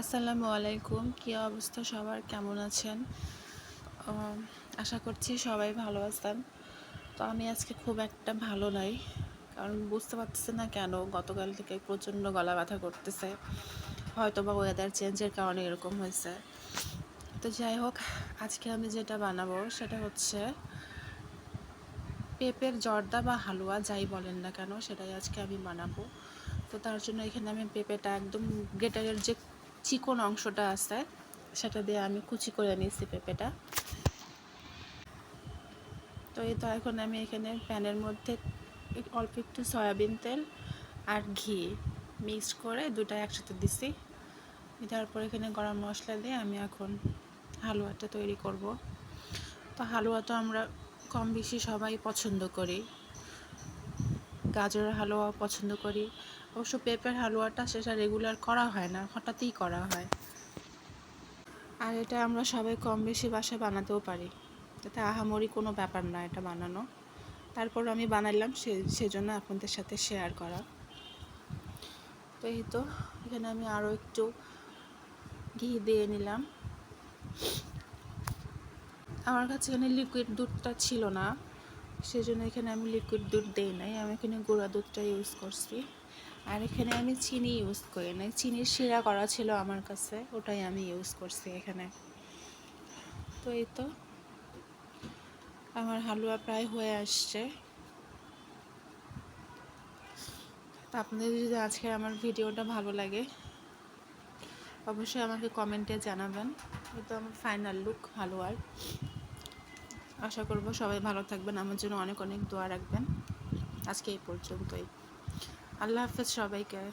আসসালামু আলাইকুম। কী অবস্থা সবার? কেমন আছেন? আশা করছি সবাই ভালো আছেন। তো আমি আজকে খুব একটা ভালো নাই, কারণ বুঝতে পারতেছি না কেন গতকাল থেকে প্রচণ্ড গলা ব্যথা করতেছে। হয়তো বা ওয়েদার চেঞ্জের কারণে এরকম হয়েছে। তো যাই হোক, আজকে আমি যেটা বানাবো সেটা হচ্ছে পেঁপের জর্দা বা হালুয়া, যাই বলেন না কেন, সেটাই আজকে আমি বানাবো। তো তার জন্য এখানে আমি পেঁপেটা একদম গেটারের যে চিকন অংশটা আছে, সেটা দিয়ে আমি কুচি করে নিয়েছি পেঁপেটা। তো এই তো এখন আমি এখানে প্যানের মধ্যে অল্প একটু সয়াবিন তেল আর ঘি মিক্স করে দুটা একসাথে দিছি। তারপর এখানে গরম মশলা দিয়ে আমি এখন হালুয়াটা তৈরি করব। তো হালুয়া তো আমরা কম বেশি সবাই পছন্দ করি। গাজরের হালুয়া পছন্দ করি। অবশ্য পেঁপের হালুয়াটা সেটা রেগুলার করা হয় না, হঠাৎই করা হয়। আর এটা আমরা সবাই কম বেশি বাসায় বানাতেও পারি। যাতে আহামরি কোনো ব্যাপার না এটা বানানো। তারপর আমি বানাইলাম সে, সেজন্য আপনাদের সাথে শেয়ার করা। তো এই তো, এখানে আমি আরও একটু ঘি দিয়ে নিলাম। আমার কাছে এখানে লিকুইড দুধটা ছিল না। সেজন্য এখানে আমি লিকুইড দুধ দিই নাই। আমি এখানে গুঁড়া দুধটা ইউজ করছি। আর এখানে আমি চিনি ইউজ করি নাই। চিনির শিরা করা ছিল আমার কাছে, ওটাই আমি ইউজ করছি এখানে। তো এই তো আমার হালুয়া প্রায় হয়ে আসছে। আপনাদের যদি আজকে আমার ভিডিওটা ভালো লাগে, অবশ্যই আমাকে কমেন্টে জানাবেন। এটা আমার ফাইনাল লুক হালুয়ার। আশা করব সবাই ভালো থাকবেন। আমার জন্য অনেক অনেক দোয়া রাখবেন। আজকে এই পর্যন্তই। আল্লাহ হাফেজ সবাইকে।